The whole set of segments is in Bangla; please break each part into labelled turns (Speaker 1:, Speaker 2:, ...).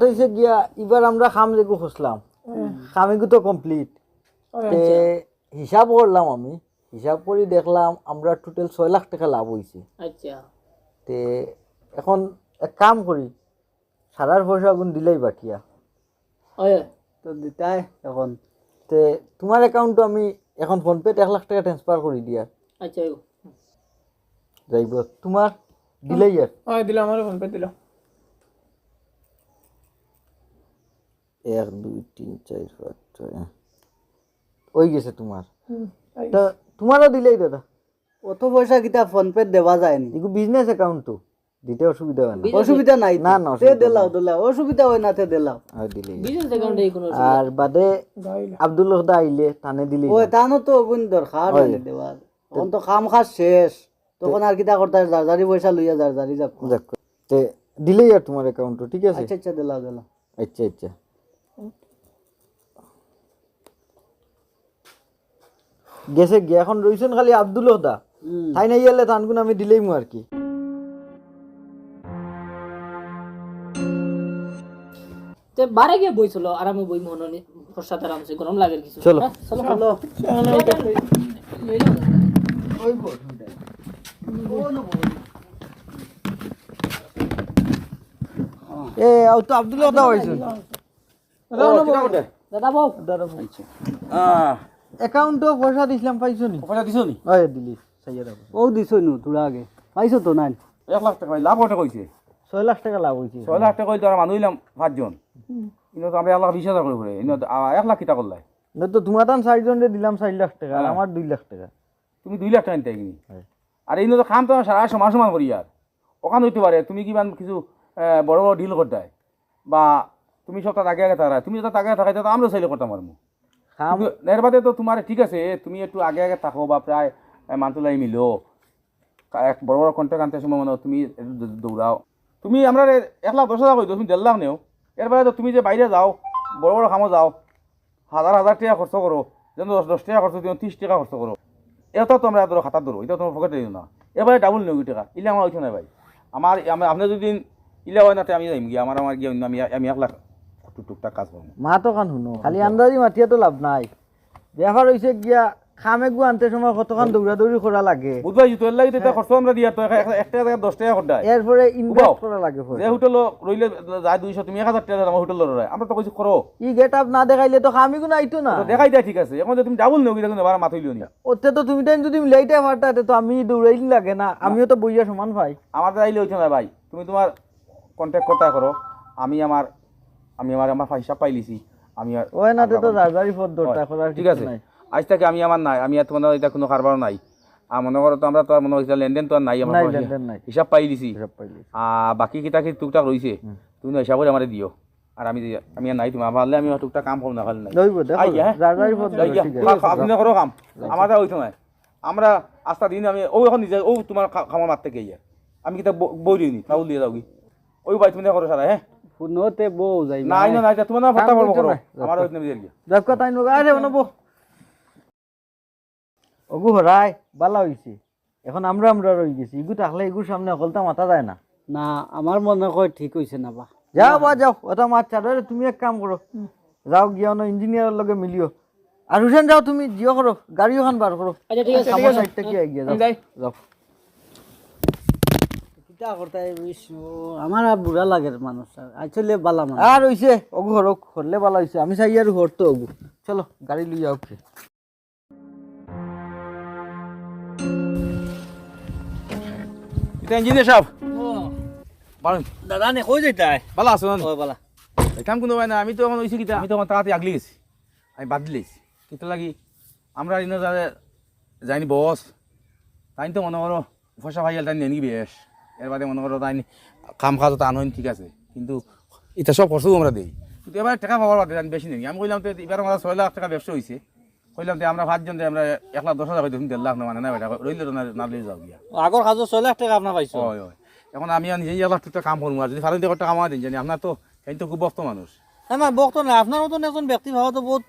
Speaker 1: হইছে গিয়া এবার আমরা খাম যেগু খুঁজলাম খামিগু তো কমপ্লিট তে হিসাব করলাম আমি হিসাব করে দেখলাম আমরা টোটাল ছয় লাখ টাকা লাভ হয়েছে
Speaker 2: আচ্ছা।
Speaker 1: তে এখন এক কাম করি সারার পয়সা গুণ দিলেই বাকিয়া
Speaker 3: তো দিতাই এখন।
Speaker 1: তে তোমার অ্যাকাউন্টে আমি এখন ফোনপেতে এক লাখ টাকা ট্রান্সফার করে দিয়া।
Speaker 2: আচ্ছা।
Speaker 1: যাইব। তোমার দিলেই আর।
Speaker 4: হয় দিল আমার ফোন পে
Speaker 1: এক দুই তিন চার পাঁচ ছয় হ্যাঁ। ওই গেছে তোমার। তা তোমারও দিলেই দাদা।
Speaker 3: অত পয়সা কিতা ফোন পে দেওয়া যায়নি
Speaker 1: এগু বিজনেস অ্যাকাউন্ট তো। দিতে অসুবিধা হয় না।
Speaker 3: অসুবিধা নাই
Speaker 1: না, না,
Speaker 3: তে
Speaker 1: অসুবিধা
Speaker 3: দিলাও দিলাও। অসুবিধা হয় না তে দিলাও।
Speaker 1: আর দিলেই
Speaker 2: বিজনেস অ্যাকাউন্টে কোনো
Speaker 1: আর বাদে আব্দুল হদা আইলে তানে দিলেই
Speaker 3: ওই তানো তো অগুন দরকার হয়নি দেওয়ার তখন তো কাম কাজ শেষ। তখন আর কিতা করতে জারজারি পয়সা লইয়া জারজারি
Speaker 1: যাক। তে দিলেই আর তোমার অ্যাকাউন্টে ঠিক আছে?
Speaker 3: আচ্ছা আচ্ছা দিলাও দিলাও।
Speaker 1: আচ্ছা আচ্ছা। গেছে গিয়ে। এখন রইছেন খালি আব্দুল হদা। তাই নাই গেলে তানগুন আমি দিলেই মু আর কি।
Speaker 2: তে বারে গিয়ে বইছিল আরামে বই মনে প্রসাদ আরামসে গরম লাগে কিছু।
Speaker 1: চলো।
Speaker 2: হ্যাঁ, চলো।
Speaker 3: চলো।
Speaker 1: এ তো আব্দুল হদা হইছেন
Speaker 2: দাদা বউ।
Speaker 1: অ্যাকাউন্টও পয়সা দিছিলাম পাইছো নি?
Speaker 5: পয়সা দিছো নি?
Speaker 1: ওই দিলি। সাইয়া দাও
Speaker 3: ও দিছই নু তোরা আগে। পাইছো তো নাই?
Speaker 5: এক লাখ টাকা লাভ কটা কইছে।
Speaker 1: ছয় লাখ টাকা লাভ হয়েছে
Speaker 5: ছয় লাখ টাকা কইলে তো আমরা মানুষ হইলাম পাঁচজন। কিন্তু তো আমরা এক লাখ বিশ হাজার করে ঘুরে ইনো তো এক লাখ কিতা করলাই?
Speaker 1: না তো তোমার তান চারজনে দিলাম চার লাখ টাকা আর আমার দুই লাখ টাকা।
Speaker 5: তুমি দুই লাখ টাকা নিতে কিনি।
Speaker 1: হয়।
Speaker 5: আর এই তো খাম তো সারা সমান সমান করি আর। ওখানে হইতে পারে তুমি কিমান কিছু বড় বড় ডিল করতে বা তুমি সপ্তাহ আগে আগে থাকা তুমি যদি আগে থাকাই তো আমরা চাইলে করতাম কিন্তু এর তো তোমার ঠিক আছে, তুমি একটু আগে আগে থাকো বা প্রায় মান্তুলাই মিলো। এক বড় বড় কন্ট্যাক্ট আনতে সময় মনে তুমি দৌড়াও। তুমি আমরা এক লাখ দশ হাজার কই তুমি দেড় লাখ নেও। এর বাদে তো তুমি যে বাইরে যাও, বড় বড় খামো যাও, হাজার হাজার টাকা খরচ করো, যেন দশ দশ টাকা খরচ দিও ত্রিশ টাকা খরচ করো। এটা তো আমরা ধরো খাতার ধরো এটা তোমার পকেটে দিও না। এবারে ডাবল নেও টাকা ইলে আমার ওইখানে ভাই। আমার আপনি যদি ইলে হয় না আমি যাইম গিয়ে আমার আমার গিয়ে, আমি আমি এক লাখ টুকটাক কাজ করব
Speaker 1: মা তো কান শুনো খালি আন্দাজি মাতিয়া তো লাভ নাই। ব্যাপার হয়েছে গিয়া খামে গু আনতে সময় কতক্ষণ দৌড়া দৌড়ি করা লাগে
Speaker 5: এর লাগে তো এটা খরচ আমরা দিয়া তো এক টাকা দশ টাকা খরচ
Speaker 1: এরপরে ইনভেস্ট করা লাগে পরে।
Speaker 5: যে হোটেল রইলে যায় দুইশো তুমি এক হাজার টাকা আমার হোটেল রয় আমরা তো কিছু করো
Speaker 1: ই গেট আপ না দেখাইলে তো খামি গুণ আইতো না।
Speaker 5: দেখাই দেয় ঠিক আছে। এখন তুমি ডাবল নেও কিন্তু এবার মাথা হইলিও নি।
Speaker 1: ওতে তো তুমি টাইম যদি মিলাইতে পারতা তো আমি দৌড়াইলি লাগে না। আমিও তো বইয়া সমান পাই
Speaker 5: আমার তো আইলে হইছে না ভাই। তুমি তোমার কন্ট্যাক্ট করতে করো আমি আমার আমি আমার আমার হিসাব পাইলিছি। আমি আর
Speaker 1: ওই না তো জারজারি পথ দৌড়টা করার
Speaker 5: ঠিক আছে। আজ থেকে আমি আমার নাই আমি আর তোমার এটা কোনো কারবার নাই। আর মনে করো তো আমরা তো আর মনে করছি লেনদেন তো আর নাই আমার হিসাব পাই দিছি আর বাকি কিতা কি টুকটাক রয়েছে তুমি হিসাব করে আমার দিও। আর আমি আমি নাই তুমি আমার আমি টুকটাক কাম করব না খালি নাই। হ্যাঁ? আপনি করো কাম আমার তো ওইতো নাই আমরা আস্তা দিন আমি ও এখন নিজে ও তোমার খামার মারতে গিয়ে আমি ব- বই দিই নি চাউল দিয়ে যাও কি। ওই ভাই তুমি করো সারা হ্যাঁ?
Speaker 3: ফোনতে বউ যাই
Speaker 5: না তোমার না ফটা
Speaker 1: করতে
Speaker 5: করো। আমার দিয়ে গিয়া
Speaker 1: দেখো নগা আরে বানাবো ওগু হরাই বালা হইছে। এখন আমরা আমরা রই গেছি। ইগু ইগুর সামনে অকলতা মাথা যায় না।
Speaker 3: না আমার মনে হয় ঠিক হইছে না বা।
Speaker 1: যাও বা যাও ওটা মাছ চাদরে তুমি এক কাম করো। যাও গিয়া অন্য ইঞ্জিনিয়ারের লগে মিলিও। আর হুসেন যাও তুমি জিও করো। গাড়ি ওখান বার করো।
Speaker 2: আচ্ছা ঠিক আছে।
Speaker 1: কি এগিয়ে যাও। যাও।
Speaker 3: কিতা করতে বুঝছ আমার আর বুড়া লাগে মানুষ আসলে বালা মানুষ
Speaker 1: আর হইছে ওগু হরক হরলে বালা হইছে আমি চাই আর হরতো ওগু চলো গাড়ি লই যাও কে
Speaker 5: এটা ইঞ্জিনিয়ার সাহেব
Speaker 3: দাদা নে কই যাইতাই
Speaker 5: ভালো আছো না
Speaker 3: বালা।
Speaker 5: কাম কোনো না আমি তো এখন হয়েছি কিতা। আমি তো এখন তাড়াতাড়ি আগলি গেছি। আমি বাদ দিলেছি কিন্তু লাগি? আমরা ইনো যারে যাইনি বস তাই তো মনে করো পয়সা ভাইয়াল তাই নেনি বেশ এর বাদে মনে করো তাই কাম কাজ তো আনহন ঠিক আছে কিন্তু এটা সব খরচও আমরা দিই। কিন্তু এবার টাকা পাওয়ার বাদে বেশি নেই। আমি কইলাম তো এবার আমার ছয় লাখ টাকা ব্যবসা হয়েছে কইলাম তো আমরা পাঁচজন যে আমরা এক লাখ দশ হাজার হয়তো দেড় লাখ মানে না বেটা রইলে তো না লই যাও গিয়া।
Speaker 3: আগর কাজও ছয় লাখ টাকা আপনার পাইছো?
Speaker 5: হয় হয়। এখন আমি নিজেই এক লাখ টাকা কাম করব আর যদি ফালতু টাকা কামাই দিন জানি আপনার তো এই তো খুব বস্ত মানুষ।
Speaker 3: না বক্ত না আপনার মতন একজন ব্যক্তি ভাবা তো বহুত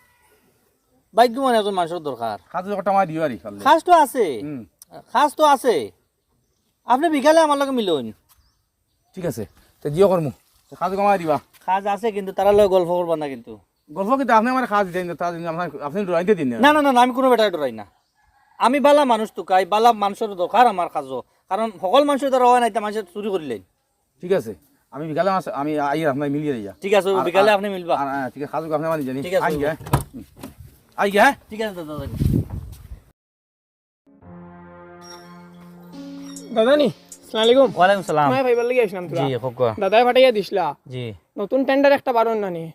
Speaker 3: ভাগ্যবান একজন মানুষের দরকার।
Speaker 5: কাজ একটা আমার দিও আর
Speaker 3: খাস তো আছে। খাস তো আছে। আপনি বিকালে আমার লগে মিলুন
Speaker 5: ঠিক আছে তো জিও করমু। কাজ কমাই দিবা।
Speaker 6: কাজ আছে কিন্তু তারা লগে গল্প করবা না কিন্তু।
Speaker 5: গল্প কিন্তু আপনি আমার খাওয়া দিতেন তার জন্য আপনার আপনি ডরাইতে দিন।
Speaker 6: না না না আমি কোনো বেটার ডরাই না। আমি বালা মানুষ তো কাই বালা মানুষের দরকার আমার কাজও কারণ সকল মানুষের দ্বারা হয় না মানুষের চুরি করিলেন
Speaker 5: ঠিক আছে আমি বিকালে আমি আই আপনার মিলিয়ে দিয়া
Speaker 6: ঠিক আছে বিকালে আপনি মিলবা।
Speaker 5: ঠিক আছে খাজুক আপনি মানি জানি
Speaker 6: ঠিক আছে।
Speaker 5: আই গে আই গে
Speaker 6: ঠিক আছে দাদা। দাদা।
Speaker 4: দাদা নি সালামালাইকুম।
Speaker 6: ওয়ালাইকুম সালাম।
Speaker 4: মই ভাইবার লাগি আসলাম তোরা।
Speaker 6: জি খোকা
Speaker 4: দাদাই ফাটাইয়া দিছিলা।
Speaker 6: জি।
Speaker 4: নতুন টেন্ডার একটা বারণ নানি।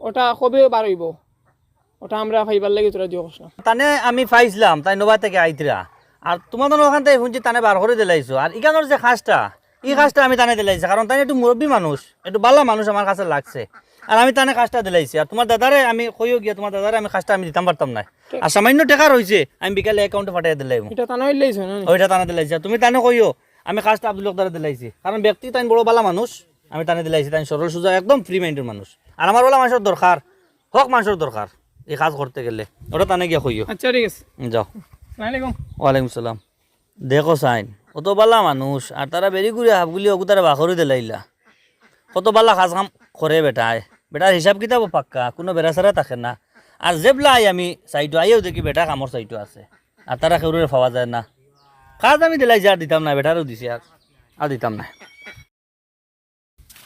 Speaker 4: ওটা কবে বার হইব। ওটা আমরা ভাইবার লাগি তোরা দিও কসলাম
Speaker 6: তানে আমি পাইছিলাম তাই নবা থেকে আইতরা। আর তোমাদের ওখান থেকে শুনছি তানে বার করে দিলাইছো আর ইখানোর যে খাসটা এই খাসটা আমি তানে দিলাইছি কারণ তাই একটু মুরব্বী মানুষ একটু বালা মানুষ আমার কাছে লাগছে। আর আমি তানে কাজটা দিলাইছি। আর তোমার দাদারে আমি কইও গিয়া তোমার দাদারে আমি কাজটা আমি দিতাম পারতাম না আর সামান্য টাকা রয়েছে আমি বিকালে অ্যাকাউন্টে পাঠিয়ে
Speaker 4: এটা না?
Speaker 6: ওইটা তানে দিলাইছি। তুমি তানে কইও আমি কাজটা আব্দুল দারে দিলাইছি। কারণ ব্যক্তি তাই বড় বালা মানুষ আমি তানে দিলাইছি। তাই সরল সুজা একদম ফ্রি মাইন্ডের মানুষ। আর আমার ওলা মানুষের দরকার হক মানুষের দরকার এই কাজ করতে গেলে। ওটা তানে গিয়া কইও।
Speaker 4: আচ্ছা ঠিক আছে।
Speaker 6: যাও। ওয়ালাইকুম সালাম। দেখো সাইন কত বালা মানুষ আর তারা বেরি করে হাফগুলি ওগু তারা বাখরি দিলাইলা। কত বালা কাজ কাম করে বেটায়। বেটার হিসাব কিতাব পাক্কা কোনো বেড়াচারা থাকে না। আর যেবলা আই আমি চাইটো আইও দেখি বেটা কামর চাইটো আছে। আর তারা কেউরে পাওয়া যায় না। কাজ আমি দিলাইছি আর দিতাম না বেটারও দিছি আর আর দিতাম না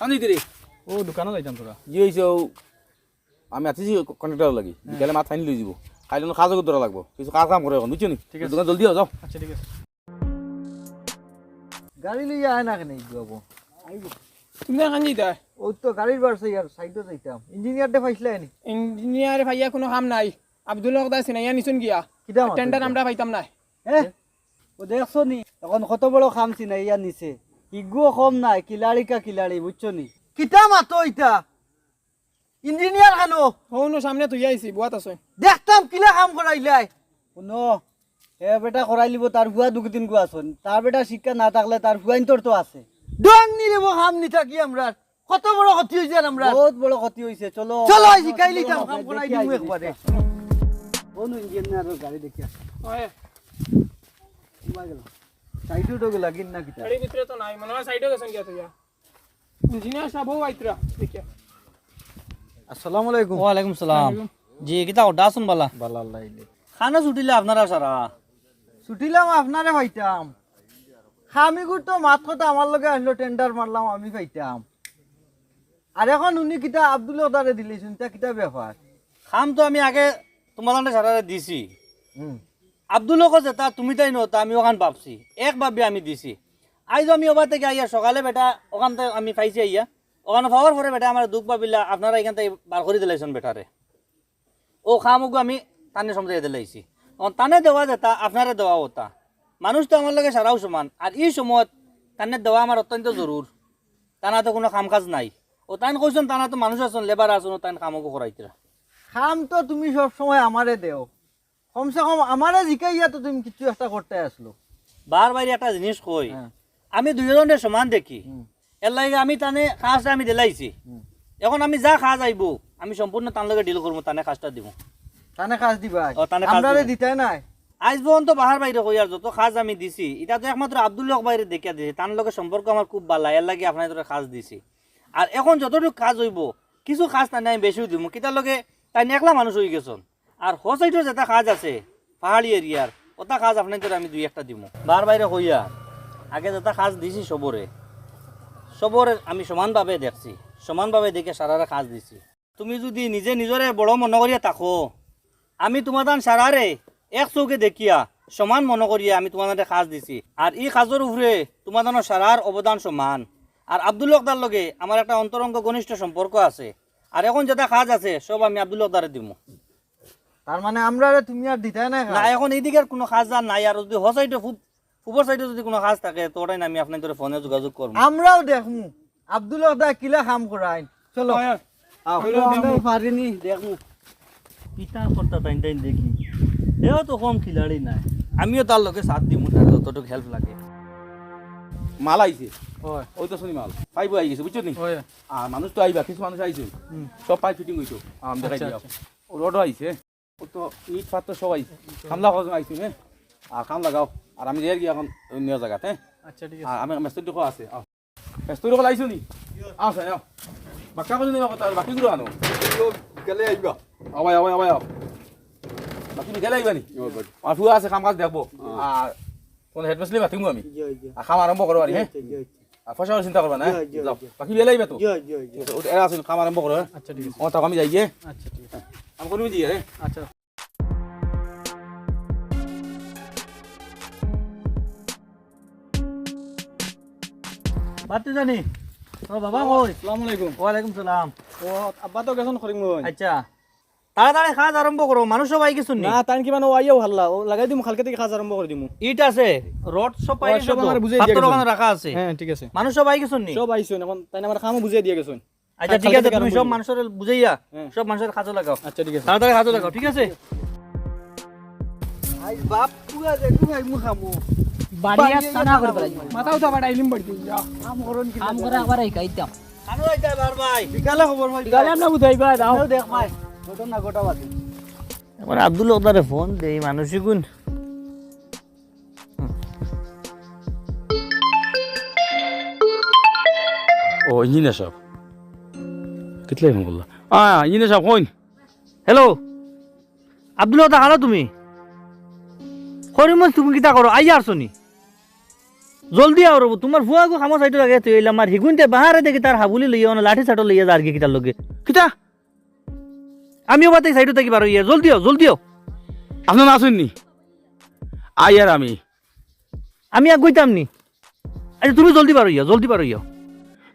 Speaker 5: আনি দিদি
Speaker 4: ও দোকানত যাইতাম তোরা
Speaker 5: জি হয়েছে আমি আছি কন্ট্রাক্টর লাগি। বিকালে মাছ ফাইন লৈ যাব। কাইলৈ কাজত দৌৰা লাগব। কিছু কাজ কাম কৰে এখন বুঝছ নি? ঠিক আছে। দোকান জলদি যাও।
Speaker 4: আচ্ছা ঠিক আছে।
Speaker 6: গাড়ি লইয়া আয় না কেন যাব
Speaker 4: তুমি এখন যাইতা
Speaker 6: ওই তো গাড়ির যাইতাম পাইছিলে নি?
Speaker 4: ইঞ্জিনিয়ার ভাইয়া কোনো কাম নাই। আব্দুল হক দাস সিনাইয়া নিছুন গিয়া। টেন্ডার আমরা পাইতাম না
Speaker 3: হ্যাঁ ও দেখছ নি? এখন কত বড় খাম চিনা ইয়া নিছে। ইগুও কম নাই কিলাড়ি কা কিলাড়ি বুঝছ নি?
Speaker 6: কিটা মাতো ইটা ইঞ্জিনিয়ার কেন
Speaker 4: হৌনো সামনে তুই আইছি বুয়াত আছে।
Speaker 6: দেখতাম কিলা কাম করাইলাই
Speaker 3: শুনো হে বেটা করাই লিব তার ভুয়া দুদিন গো আছন তার বেটা শিক্ষা না থাকলে তার ভুয়াইন তোর তো আছে।
Speaker 6: ডং নিলেব কাম নি থাকি আমরা। কত বড় ক্ষতি হয়েছে আমরা।
Speaker 3: বহুত বড় ক্ষতি হয়েছে চলো।
Speaker 6: চলো শিখাই লিতাম কাম করাই একবারে।
Speaker 3: গাড়ি
Speaker 6: তো লাগিন না কিটা।
Speaker 4: ভিতরে তো নাই মনে হয় সাইডে গেছেন গিয়া তুই ইঞ্জিনিয়ার সাহেব হও আইতরা দেখিয়া
Speaker 6: আসসালামু আলাইকুম। ওয়ালাইকুম সালাম। জি কিতা ওটা আসুন বালা? বালা লাইলে। খানা ছুটিলে আপনারা সারা। ছুটিলাম আপনারে পাইতাম খামিগুর তো মাত কথা আমার লগে আসলো টেন্ডার মারলাম আমি পাইতাম। আর এখন উনি কিতা আব্দুল ওদারে দিলেছেন তা কিতা ব্যাপার খাম তো আমি আগে তোমার সারারে দিছি। আব্দুলকে যেটা তুমি তাই নতা আমি ওখান ভাবছি। এক ভাবি আমি দিছি। আইজ আমি ওবার থেকে আইয়া সকালে বেটা ওখান থেকে আমি পাইছি আইয়া। ওখানে পাওয়ার পরে বেটা আমার দুঃখ ভাবিলা আপনারা এখান থেকে বার করে দিলাইছেন বেটারে ও খামুকু আমি টানে সমঝাই দিলাইছি। টানে দেওয়া যেটা আপনারা দেওয়া হতা মানুষ তো আমার লগে সারাও সমান। আর এই সময়ত টানে দেওয়া আমার অত্যন্ত জরুর টানা তো কোনো কাম কাজ নাই। ও তাইন কইছেন টানা তো মানুষ আছেন লেবার আছেন তাইন কামকো করাইতরা
Speaker 1: খাম তো তুমি সব সময় আমারে দেও। কমসে কম আমারে জিকাইয়া তো তুমি কিছু একটা করতে আসলো
Speaker 6: বার বাইরে একটা জিনিস কই আমি দুজনের সমান দেখি। এর লাগে আমি তানে কাজটা আমি দিলাইছি। এখন আমি যা কাজ আইব আমি সম্পূর্ণ তার লগে ডিল করব তানে কাজটা দিব
Speaker 1: তানে কাজ দিবা।
Speaker 6: তানে।
Speaker 1: দিতাই নাই।
Speaker 6: আজ পর্যন্ত বাহার বাইরে কই আর যত খাজ আমি দিছি, এটা তো একমাত্র আব্দুল হক বাইরে দেখিয়া দিছি, তার লগে সম্পর্ক আমার খুব ভালো, এর লাগে আপনার তোরা কাজ দিছি। আর এখন যতটুকু কাজ হইব, কিছু কাজ তাই আমি বেশিও দিব কিতার লগে তাই একলা মানুষ হয়ে গেছন। আর সাইডের যেটা কাজ আছে, পাহাড়ি এরিয়ার, ওটা কাজ আপনার তোরা আমি দুই একটা দিব বার বাইরে কইয়া, আগে যেটা কাজ দিছি সবরে সবরে আমি সমানভাবে দেখছি, সমানভাবে দেখে সারারে কাজ দিছি। তুমি যদি নিজে নিজরে বড় মনে করিয়া থাকো, আমি তোমাদান সারারে এক চৌকে দেখিয়া সমান মনে করিয়া আমি তোমাদের কাজ দিছি। আর এই কাজের উপরে তোমাদানোর সারার অবদান সমান। আর আব্দুল হকদার লগে আমার একটা অন্তরঙ্গ ঘনিষ্ঠ সম্পর্ক আছে। আর এখন যেটা কাজ আছে সব আমি আব্দুল হকদারে দিব
Speaker 1: তার মানে আমরারে তুমি আর দিতাই নাই
Speaker 6: না এখন এইদিকের কোনো কাজ আর নাই। আর যদি হ সাইডে খুব পূর্ব সাইডে যদি কোনো কাজ থাকে তো ওটাই আমি আপনার আপনাদের ফোনে যোগাযোগ করব
Speaker 1: আমরাও দেখমু আব্দুল দা কিলা কাম করাই চলো।
Speaker 3: পারিনি দেখো।
Speaker 6: পিতা কর্তা টাইম টাইম দেখি। এও তো কম খিলাড়ি নাই। আমিও তার লোকে সাথ দিমু তার যতটুকু হেল্প লাগে।
Speaker 5: মাল আইছে?
Speaker 4: হয়।
Speaker 5: ওই তো শুনি মাল। পাইপ আই গেছে বুঝছ নি
Speaker 4: হয়।
Speaker 5: আর মানুষ তো আইবা কিছু মানুষ আইছে। সব পাইপ ফিটিং হইতো। আম দেখাই
Speaker 4: আচ্ছা,
Speaker 5: দিও ও রড আইছে। ও তো ইট পাত্র সব আইছে। কামলা কজন আইছে হ্যাঁ আর কাম লাগাও আর আমি যাই এখন অন্য জায়গাতে হ্যাঁ
Speaker 4: আচ্ছা ঠিক
Speaker 5: আর আমি মেস্তরি দেখো আছে আও। মেস্তরি কল আইছো নি? আও স্যার আও। বাক্কা করে নিবা কথা বাকি গুলো আনো।
Speaker 1: গেলে আইবা।
Speaker 5: আবাই আবাই আবাই বাকি গেলে আইবা নি ফুয়া আছে কাম কাজ দেখব। আর কোন হেড মাসলি মাতিমু আমি? আর কাম আরম্ভ করো আরে হ্যাঁ আর পয়সা চিন্তা করবা না যাও বাকি বেলা আইবা তো? এরা আছে কাম আরম্ভ করো হ্যাঁ
Speaker 6: আচ্ছা ঠিক আছে।
Speaker 5: ও তাও আমি যাই
Speaker 6: আচ্ছা ঠিক আছে।
Speaker 5: আমি করবি দিয়ে
Speaker 6: আচ্ছা। বাতি জানি। ও বাবা কই
Speaker 1: আসসালামু আলাইকুম
Speaker 6: ওয়ালাইকুম সালাম
Speaker 1: ও আব্বা তো গেছন করিম
Speaker 6: আচ্ছা। তাড়াতাড়ি কাজ আরম্ভ করো মানুষ সবাই কিছু না
Speaker 1: তাই কিমান ও আইও ভাল্লা ও লাগাই দিম খালকে থেকে কাজ আরম্ভ করে দিমু।
Speaker 6: ইট আছে রড সব পাই
Speaker 1: সব আমার
Speaker 6: হাতের
Speaker 1: দিয়ে
Speaker 6: ওখানে রাখা আছে।
Speaker 1: হ্যাঁ ঠিক আছে।
Speaker 6: মানুষ সবাই কিছু নি
Speaker 1: সব আইছো এখন তাই আমার কামও বুঝিয়ে দিয়ে গেছন
Speaker 6: আচ্ছা ঠিক আছে তুমি সব মানুষের বুঝাইয়া
Speaker 1: হ্যাঁ।
Speaker 6: সব মানুষের কাজে লাগাও।
Speaker 1: আচ্ছা ঠিক আছে।
Speaker 6: তাড়াতাড়ি কাজে লাগাও ঠিক আছে?
Speaker 1: আই বাপ পুরা দেখু আই মু খামু।
Speaker 2: বাড়িয়া সানা করে পেলাই
Speaker 4: মাথা উঠা বাড়াইলিম বাড়ি যা
Speaker 1: কাম করন কি
Speaker 2: কাম করে আবার শিকাইতাম
Speaker 6: কানো আইতা বার ভাই।
Speaker 1: বিকালে খবর ভাই
Speaker 2: গালে আমরা বুঝাইবা দাও
Speaker 1: দেখ ভাই
Speaker 6: এবার আব্দুল ওদারে ফোন দেই মানুষই গুণ
Speaker 5: ও ইঞ্জিনিয়ার সাহেব। কিতলে ফোন করলা? আ ইঞ্জিনিয়ার সাহেব কইন।
Speaker 6: হ্যালো আব্দুল ওদা হানো তুমি? করিমন তুমি কিতা করো? আই আসছো নি? জলদি আও রব তোমার ফুয়া গো খামো সাইটো লাগে তুই আমার হিগুনতে বাহারে দেখি তার হাবুলি লইয়া লাঠি ছাটো লইয়া যার কিতার লগে। কিতা? আমিও বাতে সাইটো থাকি পারো ইয়া জলদি আও জলদি আও।
Speaker 5: আপনার না আসেননি? আই আর আমি।
Speaker 6: আমি আর গইতাম নি। আরে তুমি জলদি পারো ইয়া জলদি পারো ইয়া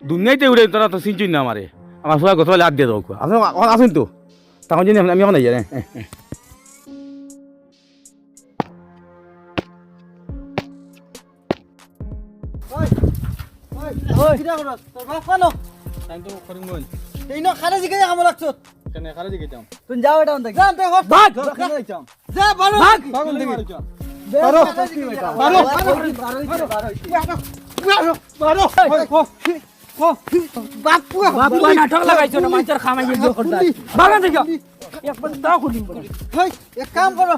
Speaker 5: দুনিয়াতে উড়ে তোরা তো চিনচুন না আমারে। আমার ফুয়া গতকালে আদ দিয়ে দাও আপনার আসেন তো। তখন জানি আমি এখন যাই হ্যাঁ
Speaker 1: ওই কিরা করস তোর বাপ কানো
Speaker 3: টাইম তো করিম মই
Speaker 1: এই ন খারে জিকে কাম লাগছত।
Speaker 3: কেনে কারে দিকে যাম
Speaker 1: তুই যাও এটা দেখ যা দেখ ভাগ যা বারো ভাগ
Speaker 3: পাগল দিকে
Speaker 1: বারো বারো বারো বাপু
Speaker 2: বাপু নাটক লাগাইছো না মাছের খামাই দিয়ে করতা বাগান থেকে একবার দাও খুলিম বলে
Speaker 1: ভাই এক কাম করো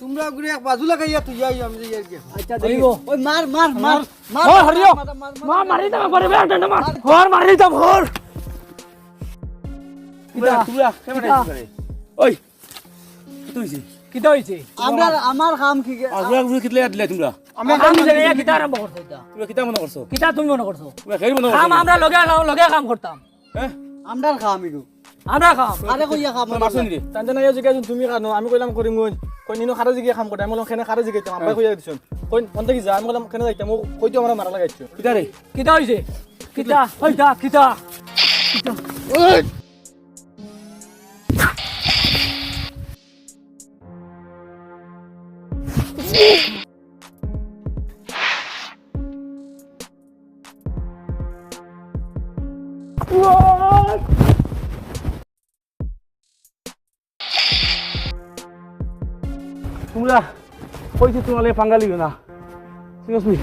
Speaker 1: তোমরা গুলো এক বাজু লাগাইয়া তুই যাই আমি যাই
Speaker 2: আচ্ছা দেখিব
Speaker 1: ওই মার মার মার মার
Speaker 2: হরিও মা মারি দাও মার ঘর মারি দাও ঘর
Speaker 5: কেমন আছিস তুই
Speaker 2: কিটা হইছে?
Speaker 1: আমরা আমার কাম কি
Speaker 5: আজরা গুলো কিতলে আদলে তোমরা?
Speaker 2: আমি কাম দিলে আরম্ভ
Speaker 5: কিতা মনে করছ
Speaker 2: তুমি মনে করছ
Speaker 5: মনে
Speaker 2: কাম আমরা লগে লগে কাম করতাম
Speaker 5: হ্যাঁ
Speaker 1: আমরা কাম ইগু
Speaker 2: আমরা কাম।
Speaker 1: আরে কইয়া কাম
Speaker 5: মারছো নি
Speaker 3: তান্তে না জিকে তুমি কানো আমি কইলাম করিম মই কই নিনো খারে কাম করতে আমি বললাম কেনে খারে জিকে যাম আব্বা কইয়া দিছুন। কই অন্ত কি যা? আমি বললাম কেনে যাইতাম ও কইতো আমরা মারা লাগাইছো।
Speaker 5: কিতা রে
Speaker 2: কিটা হইছে? কিটা হইতা কিটা
Speaker 5: তোমরা কইছি তোমালে পাঙ্গালি না সিরিয়াসলি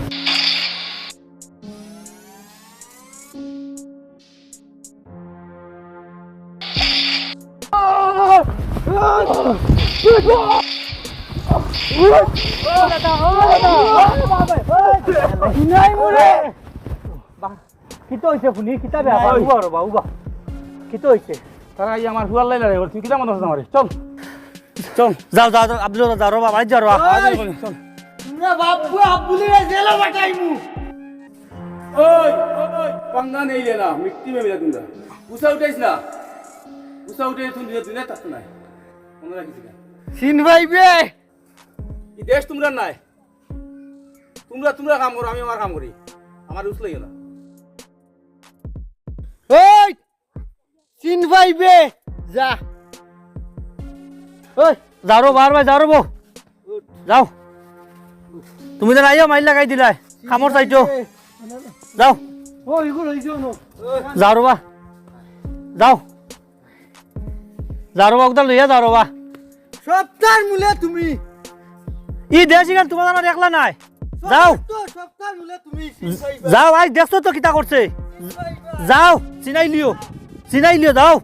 Speaker 6: কিতো হইছে শুনি কিতা বেয়া উবা রবা উবা কিতো হইছে
Speaker 5: তারা এই আমার হুয়ার লাইলা রে কিতা মনে করছ আমারে চল চল
Speaker 6: যাও আব্দুল যাও রবা বাড়ি যাও রবা
Speaker 5: চল
Speaker 1: বাপু
Speaker 5: না মিট্টি মে মিলা তোমরা উষা উঠাইছ না উষা উঠে তুমি এই দেশ তোমরা নাই। তোমরা তোমরা কাম করো আমি আমার কাম করি। আমার উস লাগে না
Speaker 1: ওই সিন ভাইবে যা।
Speaker 6: ওই যাও রো বার ভাই যাও রো বউ যাও। তুমি তো আইও মাইল লাগাই দিলাই খামর চাইতো যাও। যাও রবা যাও। যাও রবা ওটা লইয়া যাও রবা
Speaker 1: সপ্তাহ মূলে তুমি।
Speaker 6: ই দেশ ইখান তোমার জানা দেখলা নাই। যাও। যাও আজ দেখছ তো কিতা করছে। যাও চিনাই লিও। চিনাই লিও যাও।